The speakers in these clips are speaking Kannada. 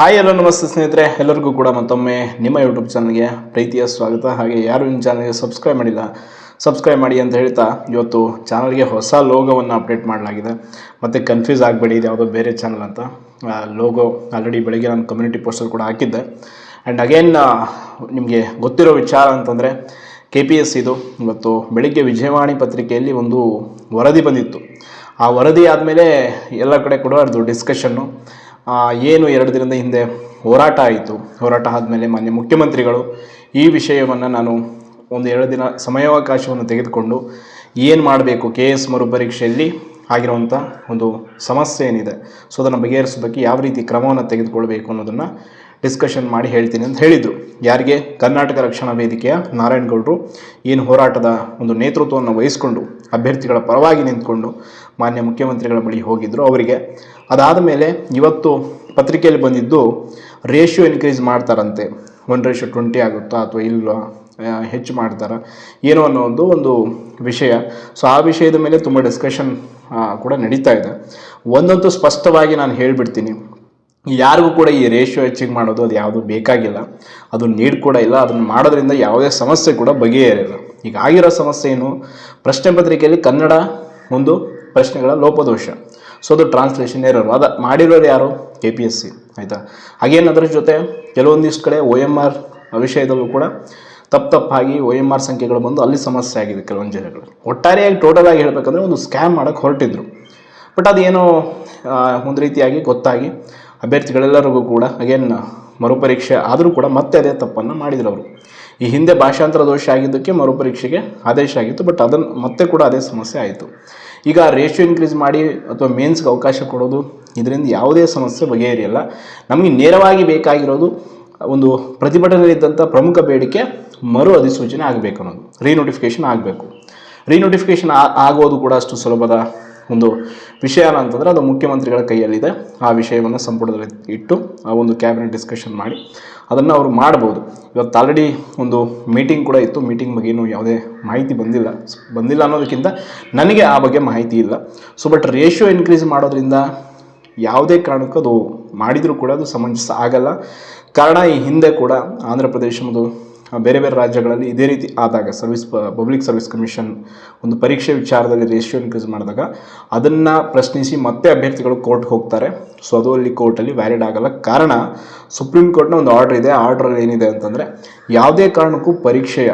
ಹಾಯ್ ಎಲ್ಲೋ ನಮಸ್ತೆ ಸ್ನೇಹಿತರೆ. ಎಲ್ಲರಿಗೂ ಕೂಡ ಮತ್ತೊಮ್ಮೆ ನಿಮ್ಮ ಯೂಟ್ಯೂಬ್ ಚಾನಲ್ಗೆ ಪ್ರೀತಿಯ ಸ್ವಾಗತ. ಹಾಗೆ ಯಾರು ನಿಮ್ಮ ಚಾನಲ್ಗೆ ಸಬ್ಸ್ಕ್ರೈಬ್ ಮಾಡಿಲ್ಲ ಸಬ್ಸ್ಕ್ರೈಬ್ ಮಾಡಿ ಅಂತ ಹೇಳ್ತಾ ಇವತ್ತು ಚಾನಲ್ಗೆ ಹೊಸ ಲೋಗೋವನ್ನು ಅಪ್ಡೇಟ್ ಮಾಡಲಾಗಿದೆ. ಮತ್ತು ಕನ್ಫ್ಯೂಸ್ ಆಗಬೇಡಿ, ಇದು ಯಾವುದೋ ಬೇರೆ ಚಾನಲ್ ಅಂತ. ಲೋಗೋ ಆಲ್ರೆಡಿ ಬೆಳಗ್ಗೆ ನಾನು ಕಮ್ಯುನಿಟಿ ಪೋಸ್ಟಲ್ಲಿ ಕೂಡ ಹಾಕಿದ್ದೆ. ಆ್ಯಂಡ್ ಅಗೇನ್ ನಿಮಗೆ ಗೊತ್ತಿರೋ ವಿಚಾರ ಅಂತಂದರೆ ಕೆ ಪಿ ಎಸ್ ಇದು ಇವತ್ತು ಬೆಳಿಗ್ಗೆ ವಿಜಯವಾಣಿ ಪತ್ರಿಕೆಯಲ್ಲಿ ಒಂದು ವರದಿ ಬಂದಿತ್ತು. ಆ ವರದಿ ಆದಮೇಲೆ ಎಲ್ಲ ಕಡೆ ಕೂಡ ಅದು ಡಿಸ್ಕಷನ್ನು ಏನು ಎರಡು ದಿನದ ಹಿಂದೆ ಹೋರಾಟ ಆಯಿತು. ಹೋರಾಟ ಆದಮೇಲೆ ಮಾನ್ಯ ಮುಖ್ಯಮಂತ್ರಿಗಳು ಈ ವಿಷಯವನ್ನು ನಾನು ಒಂದು ಎರಡು ದಿನ ಸಮಯಾವಕಾಶವನ್ನು ತೆಗೆದುಕೊಂಡು ಏನು ಮಾಡಬೇಕು ಕೆ ಎಸ್ ಮರುಪರೀಕ್ಷೆಯಲ್ಲಿ ಆಗಿರುವಂಥ ಒಂದು ಸಮಸ್ಯೆ ಏನಿದೆ, ಸೊ ಅದನ್ನು ಬಗೆಹರಿಸೋದಕ್ಕೆ ಯಾವ ರೀತಿ ಕ್ರಮವನ್ನು ತೆಗೆದುಕೊಳ್ಬೇಕು ಅನ್ನೋದನ್ನು ಡಿಸ್ಕಷನ್ ಮಾಡಿ ಹೇಳ್ತೀನಿ ಅಂತ ಹೇಳಿದರು. ಯಾರಿಗೆ? ಕರ್ನಾಟಕ ರಕ್ಷಣಾ ವೇದಿಕೆಯ ನಾರಾಯಣಗೌಡರು ಏನು ಹೋರಾಟದ ಒಂದು ನೇತೃತ್ವವನ್ನು ವಹಿಸಿಕೊಂಡು, ಅಭ್ಯರ್ಥಿಗಳ ಪರವಾಗಿ ನಿಂತ್ಕೊಂಡು ಮಾನ್ಯ ಮುಖ್ಯಮಂತ್ರಿಗಳ ಬಳಿ ಹೋಗಿದ್ದರು ಅವರಿಗೆ ಅದಾದ ಮೇಲೆ ಇವತ್ತು ಪತ್ರಿಕೆಯಲ್ಲಿ ಬಂದಿದ್ದು ರೇಷಿಯೋ ಇನ್ಕ್ರೀಸ್ ಮಾಡ್ತಾರಂತೆ. ಒನ್ ರೇಷಿಯೋ ಟ್ವೆಂಟಿ ಆಗುತ್ತಾ ಅಥವಾ ಇಲ್ವಾ? ಹೆಚ್ಚು ಮಾಡ್ತಾರ? ಏನೋ ಅನ್ನೋ ಒಂದು ಒಂದು ವಿಷಯ. ಸೊ ಆ ವಿಷಯದ ಮೇಲೆ ತುಂಬ ಡಿಸ್ಕಷನ್ ಕೂಡ ನಡೀತಾ ಇದೆ. ಒಂದಂತೂ ಸ್ಪಷ್ಟವಾಗಿ ನಾನು ಹೇಳಿಬಿಡ್ತೀನಿ. ಯಾರಿಗೂ ಕೂಡ ಈ ರೇಷಿಯೋ ಹೆಚ್ಚಿಗೆ ಮಾಡೋದು ಅದು ಯಾವುದು ಬೇಕಾಗಿಲ್ಲ. ಅದು ನೀಡ್ ಕೂಡ ಇಲ್ಲ. ಅದನ್ನು ಮಾಡೋದ್ರಿಂದ ಯಾವುದೇ ಸಮಸ್ಯೆ ಕೂಡ ಬಗೆಹರಿಲ್ಲ. ಈಗ ಆಗಿರೋ ಸಮಸ್ಯೆ ಏನು? ಪ್ರಶ್ನೆ ಪತ್ರಿಕೆಯಲ್ಲಿ ಕನ್ನಡ ಒಂದು ಪ್ರಶ್ನೆಗಳ ಲೋಪದೋಷ. ಸೊ ಅದು ಟ್ರಾನ್ಸ್ಲೇಷನ್ ಇರೋರು ಅದ ಮಾಡಿರೋರು ಯಾರು? ಕೆ ಪಿ ಎಸ್ ಸಿ ಆಯಿತಾ? ಹಾಗೇನು ಅದರ ಜೊತೆ ಕೆಲವೊಂದಿಷ್ಟು ಕಡೆ ಒ ಎಂ ಆರ್ ವಿಷಯದಲ್ಲೂ ಕೂಡ ತಪ್ಪು ತಪ್ಪಾಗಿ ಒ ಎಂ ಆರ್ ಸಂಖ್ಯೆಗಳು ಬಂದು ಅಲ್ಲಿ ಸಮಸ್ಯೆ ಆಗಿದೆ ಕೆಲವೊಂದು ಜನಗಳು. ಒಟ್ಟಾರೆಯಾಗಿ ಟೋಟಲ್ ಆಗಿ ಹೇಳಬೇಕಂದ್ರೆ ಒಂದು ಸ್ಕ್ಯಾಮ್ ಮಾಡೋಕ್ಕೆ ಹೊರಟಿದ್ರು. ಬಟ್ ಅದೇನೋ ಒಂದು ರೀತಿಯಾಗಿ ಗೊತ್ತಾಗಿ ಅಭ್ಯರ್ಥಿಗಳೆಲ್ಲರಿಗೂ ಕೂಡ ಅಗೇನ್ ಮರುಪರೀಕ್ಷೆ ಆದರೂ ಕೂಡ ಮತ್ತೆ ಅದೇ ತಪ್ಪನ್ನು ಮಾಡಿದ್ರು ಅವರು. ಈ ಹಿಂದೆ ಭಾಷಾಂತರ ದೋಷ ಆಗಿದ್ದಕ್ಕೆ ಮರುಪರೀಕ್ಷೆಗೆ ಆದೇಶ ಆಗಿತ್ತು ಬಟ್ ಅದನ್ನು ಮತ್ತೆ ಕೂಡ ಅದೇ ಸಮಸ್ಯೆ ಆಯಿತು. ಈಗ ರೇಷಿಯೋ ಇನ್ಕ್ರೀಸ್ ಮಾಡಿ ಅಥವಾ ಮೇನ್ಸ್ಗೆ ಅವಕಾಶ ಕೊಡೋದು, ಇದರಿಂದ ಯಾವುದೇ ಸಮಸ್ಯೆ ಬಗೆಹರಿಯಲ್ಲ. ನಮಗೆ ನೇರವಾಗಿ ಬೇಕಾಗಿರೋದು ಒಂದು ಪ್ರತಿಭಟನೆಯಲ್ಲಿದ್ದಂಥ ಪ್ರಮುಖ ಬೇಡಿಕೆ ಮರು ಅಧಿಸೂಚನೆ ಆಗಬೇಕು ಅನ್ನೋದು ರೀನೋಟಿಫಿಕೇಷನ್ ಆಗಬೇಕು. ರೀನೋಟಿಫಿಕೇಷನ್ ಆಗೋದು ಕೂಡ ಅಷ್ಟು ಸುಲಭದ ಒಂದು ವಿಷಯ ಅಂತಂದರೆ ಅದು ಮುಖ್ಯಮಂತ್ರಿಗಳ ಕೈಯಲ್ಲಿದೆ. ಆ ವಿಷಯವನ್ನು ಸಂಪುಟದಲ್ಲಿ ಇಟ್ಟು ಆ ಒಂದು ಕ್ಯಾಬಿನೆಟ್ ಡಿಸ್ಕಷನ್ ಮಾಡಿ ಅದನ್ನು ಅವರು ಮಾಡ್ಬೋದು. ಇವತ್ತು ಆಲ್ರೆಡಿ ಒಂದು ಮೀಟಿಂಗ್ ಕೂಡ ಇತ್ತು. ಮೀಟಿಂಗ್ ಬಗ್ಗೆ ಏನು ಯಾವುದೇ ಮಾಹಿತಿ ಬಂದಿಲ್ಲ. ಬಂದಿಲ್ಲ ಅನ್ನೋದಕ್ಕಿಂತ ನನಗೆ ಆ ಬಗ್ಗೆ ಮಾಹಿತಿ ಇಲ್ಲ. ಸೊ ಬಟ್ ರೇಷಿಯೋ ಇನ್ಕ್ರೀಸ್ ಮಾಡೋದ್ರಿಂದ ಯಾವುದೇ ಕಾರಣಕ್ಕೂ ಅದು ಮಾಡಿದರೂ ಕೂಡ ಅದು ಸಮಂಜಸ ಆಗಲ್ಲ. ಕಾರಣ ಈ ಹಿಂದೆ ಕೂಡ ಆಂಧ್ರ ಪ್ರದೇಶ ಮತ್ತು ಬೇರೆ ಬೇರೆ ರಾಜ್ಯಗಳಲ್ಲಿ ಇದೇ ರೀತಿ ಆದಾಗ ಸರ್ವಿಸ್ ಪಬ್ಲಿಕ್ ಸರ್ವಿಸ್ ಕಮಿಷನ್ ಒಂದು ಪರೀಕ್ಷೆ ವಿಚಾರದಲ್ಲಿ ರೇಷಿಯೋ ಇನ್ಕ್ರೀಸ್ ಮಾಡಿದಾಗ ಅದನ್ನು ಪ್ರಶ್ನಿಸಿ ಮತ್ತೆ ಅಭ್ಯರ್ಥಿಗಳು ಕೋರ್ಟ್ಗೆ ಹೋಗ್ತಾರೆ. ಸೊ ಅದು ಅಲ್ಲಿ ಕೋರ್ಟಲ್ಲಿ ವ್ಯಾಲಿಡ್ ಆಗಲ್ಲ. ಕಾರಣ ಸುಪ್ರೀಂ ಕೋರ್ಟ್ನ ಒಂದು ಆರ್ಡರ್ ಇದೆ. ಆರ್ಡ್ರಲ್ಲಿ ಏನಿದೆ ಅಂತಂದರೆ ಯಾವುದೇ ಕಾರಣಕ್ಕೂ ಪರೀಕ್ಷೆಯ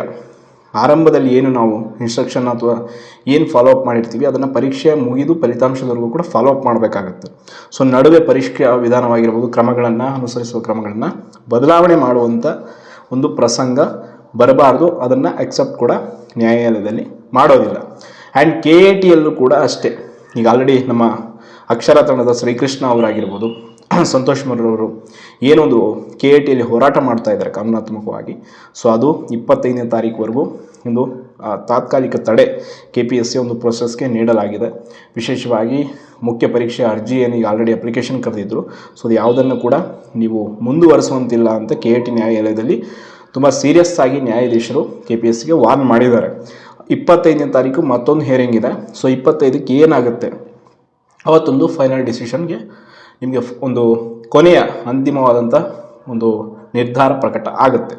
ಆರಂಭದಲ್ಲಿ ಏನು ನಾವು ಇನ್ಸ್ಟ್ರಕ್ಷನ್ ಅಥವಾ ಏನು ಫಾಲೋ ಅಪ್ ಮಾಡಿರ್ತೀವಿ, ಅದನ್ನು ಪರೀಕ್ಷೆ ಮುಗಿದು ಫಲಿತಾಂಶದವರೆಗೂ ಕೂಡ ಫಾಲೋ ಅಪ್ ಮಾಡಬೇಕಾಗತ್ತೆ. ಸೊ ನಡುವೆ ಪರೀಕ್ಷೆಯ ವಿಧಾನವಾಗಿರ್ಬೋದು, ಕ್ರಮಗಳನ್ನು ಅನುಸರಿಸುವ ಕ್ರಮಗಳನ್ನು ಬದಲಾವಣೆ ಮಾಡುವಂಥ ಒಂದು ಪ್ರಸಂಗ ಬರಬಾರ್ದು, ಅದನ್ನು ಅಕ್ಸೆಪ್ಟ್ ಕೂಡ ನ್ಯಾಯಾಲಯದಲ್ಲಿ ಮಾಡೋದಿಲ್ಲ. ಆ್ಯಂಡ್ ಕೆ ಎ ಟಿಯಲ್ಲೂ ಕೂಡ ಅಷ್ಟೇ. ಈಗ ಆಲ್ರೆಡಿ ನಮ್ಮ ಅಕ್ಷರ ತಂಡದ ಶ್ರೀಕೃಷ್ಣ ಅವರಾಗಿರ್ಬೋದು ಸಂತೋಷ್ ಮರವರು ಏನೊಂದು ಕೆ ಎ ಟಿಯಲ್ಲಿ ಹೋರಾಟ ಮಾಡ್ತಾ ಇದ್ದಾರೆ ಕಾನೂನಾತ್ಮಕವಾಗಿ. ಸೊ ಅದು ಇಪ್ಪತ್ತೈದನೇ ತಾರೀಕುವರೆಗೂ ಒಂದು ತಾತ್ಕಾಲಿಕ ತಡೆ ಕೆ ಪಿ ಎಸ್ ಸಿ ಒಂದು ಪ್ರೊಸೆಸ್ಗೆ ನೀಡಲಾಗಿದೆ. ವಿಶೇಷವಾಗಿ ಮುಖ್ಯ ಪರೀಕ್ಷೆ ಅರ್ಜಿ ಏನು ಆಲ್ರೆಡಿ ಅಪ್ಲಿಕೇಶನ್ ಕರೆದಿದ್ದರು ಸೊ ಅದು ಯಾವುದನ್ನು ಕೂಡ ನೀವು ಮುಂದುವರಿಸುವಂತಿಲ್ಲ ಅಂತ ಕೆ ಎ ಟಿ ನ್ಯಾಯಾಲಯದಲ್ಲಿ ತುಂಬ ಸೀರಿಯಸ್ ಆಗಿ ನ್ಯಾಯಾಧೀಶರು ಕೆ ಪಿ ಎಸ್ ಸಿಗೆ ವಾರ್ನ್ ಮಾಡಿದ್ದಾರೆ. ಇಪ್ಪತ್ತೈದನೇ ತಾರೀಕು ಮತ್ತೊಂದು ಹಿಯರಿಂಗ್ ಇದೆ. ಸೊ ಇಪ್ಪತ್ತೈದಕ್ಕೆ ಏನಾಗುತ್ತೆ? ಅವತ್ತೊಂದು ಫೈನಲ್ ಡಿಸಿಷನ್ಗೆ ನಿಮಗೆ ಒಂದು ಕೊನೆಯ ಅಂತಿಮವಾದಂಥ ಒಂದು ನಿರ್ಧಾರ ಪ್ರಕಟ ಆಗುತ್ತೆ.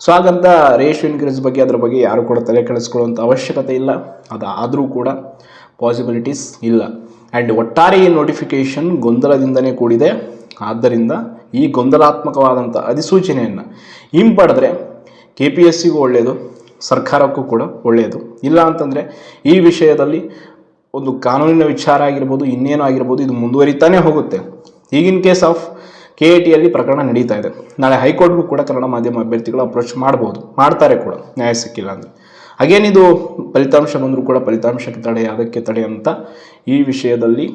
ಸೊ, ಹಾಗಂತ ರೇಷ್ ಇನ್ಕ್ರೀಸ್ ಬಗ್ಗೆ ಅದರ ಬಗ್ಗೆ ಯಾರು ಕೂಡ ತಲೆ ಕೆಡಿಸ್ಕೊಳ್ಳುವಂಥ ಅವಶ್ಯಕತೆ ಇಲ್ಲ. ಅದು ಆದರೂ ಕೂಡ ಪಾಸಿಬಿಲಿಟೀಸ್ ಇಲ್ಲ. ಆ್ಯಂಡ್ ಒಟ್ಟಾರೆ ಈ ನೋಟಿಫಿಕೇಷನ್ ಗೊಂದಲದಿಂದನೇ ಕೂಡಿದೆ. ಆದ್ದರಿಂದ ಈ ಗೊಂದಲಾತ್ಮಕವಾದಂಥ ಅಧಿಸೂಚನೆಯನ್ನು ಹಿಂಪಡೆದ್ರೆ ಕೆ ಪಿ ಎಸ್ ಸಿಗೂ ಒಳ್ಳೆಯದು ಸರ್ಕಾರಕ್ಕೂ ಕೂಡ ಒಳ್ಳೆಯದು ಇಲ್ಲ ಅಂತಂದರೆ ಈ ವಿಷಯದಲ್ಲಿ ಒಂದು ಕಾನೂನಿನ ವಿಚಾರ ಆಗಿರ್ಬೋದು, ಇನ್ನೇನು ಆಗಿರ್ಬೋದು, ಇದು ಮುಂದುವರಿತಾನೆ ಹೋಗುತ್ತೆ. ಈಗಿನ ಕೇಸ್ ಆಫ್ ಕೆ ಎ ಟಿಯಲ್ಲಿ ಪ್ರಕರಣ ನಡೀತಾ ಇದೆ. ನಾಳೆ ಹೈಕೋರ್ಟ್ಗೂ ಕೂಡ ಕನ್ನಡ ಮಾಧ್ಯಮ ಅಭ್ಯರ್ಥಿಗಳು ಅಪ್ರೋಚ್ ಮಾಡ್ಬೋದು. ಮಾಡ್ತಾರೆ ಕೂಡ, ನ್ಯಾಯ ಸಿಕ್ಕಿಲ್ಲ ಅಂದರೆ. ಇದು ಫಲಿತಾಂಶ ಬಂದರೂ ಕೂಡ ಫಲಿತಾಂಶಕ್ಕೆ ತಡೆ, ಅದಕ್ಕೆ ತಡೆ ಅಂತ ಈ ವಿಷಯದಲ್ಲಿ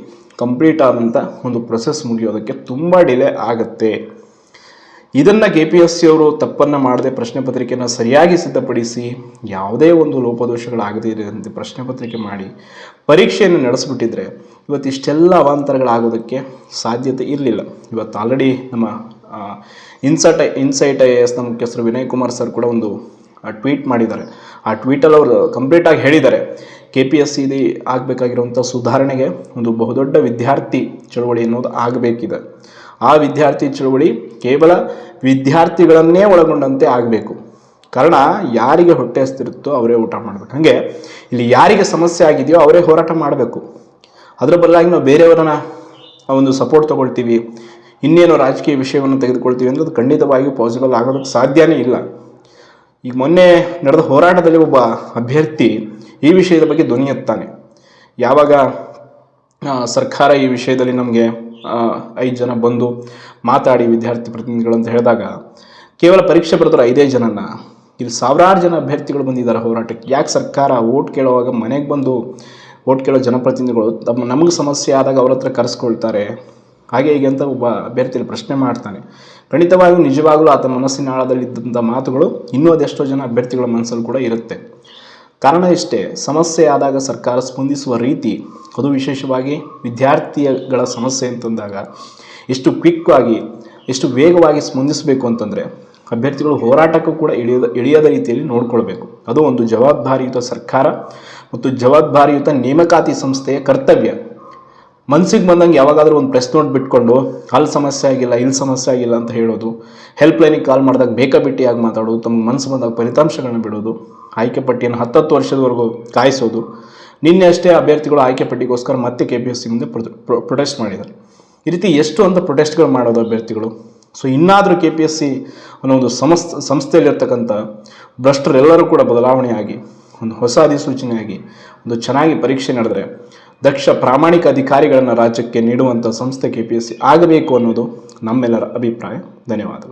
ಕಂಪ್ಲೀಟ್ ಆದಂಥ ಒಂದು ಪ್ರೊಸೆಸ್ ಮುಗಿಯೋದಕ್ಕೆ ತುಂಬ ಡಿಲೇ ಆಗುತ್ತೆ. ಇದನ್ನು ಕೆ ಪಿ ಎಸ್ ಸಿ ಅವರು ತಪ್ಪನ್ನು ಮಾಡದೆ ಪ್ರಶ್ನೆ ಪತ್ರಿಕೆಯನ್ನು ಸರಿಯಾಗಿ ಸಿದ್ಧಪಡಿಸಿ ಯಾವುದೇ ಒಂದು ಲೋಪದೋಷಗಳಾಗದೇ ಇರದಂತೆ ಪ್ರಶ್ನೆ ಪತ್ರಿಕೆ ಮಾಡಿ ಪರೀಕ್ಷೆಯನ್ನು ನಡೆಸಿಬಿಟ್ಟಿದ್ರೆ ಇವತ್ತು ಇಷ್ಟೆಲ್ಲ ಅವಾಂತರಗಳಾಗೋದಕ್ಕೆ ಸಾಧ್ಯತೆ ಇರಲಿಲ್ಲ. ಇವತ್ತು ಆಲ್ರೆಡಿ ನಮ್ಮ ಇನ್ಸಟ್ ಇನ್ಸೈಟ್ ಐ ಎ ಎಸ್ನ ಮುಖ್ಯಸ್ಥರು ವಿನಯ್ ಕುಮಾರ್ ಸರ್ ಕೂಡ ಒಂದು ಟ್ವೀಟ್ ಮಾಡಿದ್ದಾರೆ. ಆ ಟ್ವೀಟಲ್ಲಿ ಅವರು ಕಂಪ್ಲೀಟಾಗಿ ಹೇಳಿದ್ದಾರೆ. ಕೆ ಪಿ ಎಸ್ ಸಿ ಆಗಬೇಕಾಗಿರುವಂಥ ಸುಧಾರಣೆಗೆ ಒಂದು ಬಹುದೊಡ್ಡ ವಿದ್ಯಾರ್ಥಿ ಚಳವಳಿ ಅನ್ನೋದು ಆಗಬೇಕಿದೆ. ಆ ವಿದ್ಯಾರ್ಥಿ ಚಳುವಳಿ ಕೇವಲ ವಿದ್ಯಾರ್ಥಿಗಳನ್ನೇ ಒಳಗೊಂಡಂತೆ ಆಗಬೇಕು. ಕಾರಣ ಯಾರಿಗೆ ಹೊಟ್ಟೆ ಹಸ್ತಿರುತ್ತೋ ಅವರೇ ಊಟ ಮಾಡಬೇಕು. ಹಾಗೆ ಇಲ್ಲಿ ಯಾರಿಗೆ ಸಮಸ್ಯೆ ಆಗಿದೆಯೋ ಅವರೇ ಹೋರಾಟ ಮಾಡಬೇಕು. ಅದರ ಬದಲಾಗಿ ನಾವು ಬೇರೆಯವರನ್ನ ಒಂದು ಸಪೋರ್ಟ್ ತಗೊಳ್ತೀವಿ. ಇನ್ನೇನೋ ರಾಜಕೀಯ ವಿಷಯವನ್ನು ತೆಗೆದುಕೊಳ್ತೀವಿ ಅಂದರೆ ಅದು ಖಂಡಿತವಾಗಿಯೂ ಪಾಸಿಬಲ್ ಆಗೋದಕ್ಕೆ ಸಾಧ್ಯನೇ ಇಲ್ಲ. ಈಗ ಮೊನ್ನೆ ನಡೆದ ಹೋರಾಟದಲ್ಲಿ ಒಬ್ಬ ಅಭ್ಯರ್ಥಿ ಈ ವಿಷಯದ ಬಗ್ಗೆ ಧ್ವನಿ ಎತ್ತಾನೆ ಯಾವಾಗ ಸರ್ಕಾರ ಈ ವಿಷಯದಲ್ಲಿ ನಮಗೆ ಐದು ಜನ ಬಂದು ಮಾತಾಡಿ ವಿದ್ಯಾರ್ಥಿ ಪ್ರತಿನಿಧಿಗಳು ಅಂತ ಹೇಳಿದಾಗ, ಕೇವಲ ಪರೀಕ್ಷೆ ಬರೆದ್ರೆ ಐದೇ ಜನನ. ಇಲ್ಲಿ ಸಾವಿರಾರು ಜನ ಅಭ್ಯರ್ಥಿಗಳು ಬಂದಿದ್ದಾರೆ ಹೋರಾಟಕ್ಕೆ. ಯಾಕೆ ಸರ್ಕಾರ ಓಟ್ ಕೇಳುವಾಗ ಮನೆಗೆ ಬಂದು ಓಟ್ ಕೇಳೋ ಜನಪ್ರತಿನಿಧಿಗಳು ತಮ್ಮ ನಮಗೆ ಸಮಸ್ಯೆ ಆದಾಗ ಅವ್ರ ಹತ್ರ ಕರೆಸ್ಕೊಳ್ತಾರೆ? ಹಾಗೆ ಹೀಗೆ ಅಂತ ಒಬ್ಬ ಅಭ್ಯರ್ಥಿಯಲ್ಲಿ ಪ್ರಶ್ನೆ ಮಾಡ್ತಾನೆ. ಖಂಡಿತವಾಗಿಯೂ ನಿಜವಾಗಲೂ ಆತ ಮನಸ್ಸಿನ ಆಳದಲ್ಲಿ ಇದ್ದಂಥ ಮಾತುಗಳು ಇನ್ನೂ ಅದೆಷ್ಟೋ ಜನ ಅಭ್ಯರ್ಥಿಗಳ ಮನಸ್ಸಲ್ಲಿ ಕೂಡ ಇರುತ್ತೆ. ಕಾರಣ ಇಷ್ಟೇ, ಸಮಸ್ಯೆ ಆದಾಗ ಸರ್ಕಾರ ಸ್ಪಂದಿಸುವ ರೀತಿ, ಅದು ವಿಶೇಷವಾಗಿ ವಿದ್ಯಾರ್ಥಿಗಳ ಸಮಸ್ಯೆ ಅಂತಂದಾಗ ಎಷ್ಟು ಕ್ವಿಕ್ ಆಗಿ, ಎಷ್ಟು ವೇಗವಾಗಿ ಸ್ಪಂದಿಸಬೇಕು ಅಂತಂದರೆ, ಅಭ್ಯರ್ಥಿಗಳು ಹೋರಾಟಕ್ಕೂ ಕೂಡ ಇಳಿಯದ ಇಳಿಯದ ರೀತಿಯಲ್ಲಿ ನೋಡಿಕೊಳ್ಬೇಕು. ಅದು ಒಂದು ಜವಾಬ್ದಾರಿಯುತ ಸರ್ಕಾರ ಮತ್ತು ಜವಾಬ್ದಾರಿಯುತ ನೇಮಕಾತಿ ಸಂಸ್ಥೆಯ ಕರ್ತವ್ಯ. ಮನಸ್ಸಿಗೆ ಬಂದಂಗೆ ಯಾವಾಗಾದರೂ ಒಂದು ಪ್ರೆಸ್ ನೋಟ್ ಬಿಟ್ಕೊಂಡು ಅಲ್ಲಿ ಸಮಸ್ಯೆ ಆಗಿಲ್ಲ ಇಲ್ಲಿ ಸಮಸ್ಯೆ ಆಗಿಲ್ಲ ಅಂತ ಹೇಳೋದು ಹೆಲ್ಪ್ ಲೈನಿಗೆ ಕಾಲ್ ಮಾಡಿದಾಗ ಬೇಕಾಬಿಟ್ಟಿಯಾಗಿ ಮಾತಾಡೋದು ತಮ್ಮ ಮನಸ್ಸು ಬಂದಾಗ ಫಲಿತಾಂಶಗಳನ್ನ ಬಿಡೋದು ಆಯ್ಕೆ ಪಟ್ಟಿಯನ್ನು ಹತ್ತತ್ತು ವರ್ಷದವರೆಗೂ ಕಾಯಿಸೋದು. ನಿನ್ನೆ ಅಷ್ಟೇ ಅಭ್ಯರ್ಥಿಗಳು ಆಯ್ಕೆ ಪಟ್ಟಿಗೋಸ್ಕರ ಮತ್ತೆ ಕೆ ಪಿ ಎಸ್ ಸಿ ಮುಂದೆ ಪ್ರೊಟೆಸ್ಟ್ ಮಾಡಿದ್ದಾರೆ. ಈ ರೀತಿ ಎಷ್ಟು ಅಂತ ಪ್ರೊಟೆಸ್ಟ್ಗಳು ಮಾಡೋದು ಅಭ್ಯರ್ಥಿಗಳು. ಸೊ ಇನ್ನಾದರೂ ಕೆ ಪಿ ಎಸ್ ಸಿ ಅನ್ನೋ ಒಂದು ಸಂಸ್ ಸಂಸ್ಥೆಯಲ್ಲಿರ್ತಕ್ಕಂಥ ಭ್ರಷ್ಟರೆಲ್ಲರೂ ಕೂಡ ಬದಲಾವಣೆಯಾಗಿ, ಒಂದು ಹೊಸ ಅಧಿಸೂಚನೆಯಾಗಿ, ಒಂದು ಚೆನ್ನಾಗಿ ಪರೀಕ್ಷೆ ನಡೆದರೆ ದಕ್ಷ ಪ್ರಾಮಾಣಿಕ ಅಧಿಕಾರಿಗಳನ್ನು ರಾಜ್ಯಕ್ಕೆ ನೀಡುವಂಥ ಸಂಸ್ಥೆ ಕೆ ಪಿ ಎಸ್ ಸಿ ಆಗಬೇಕು ಅನ್ನೋದು ನಮ್ಮೆಲ್ಲರ ಅಭಿಪ್ರಾಯ. ಧನ್ಯವಾದಗಳು.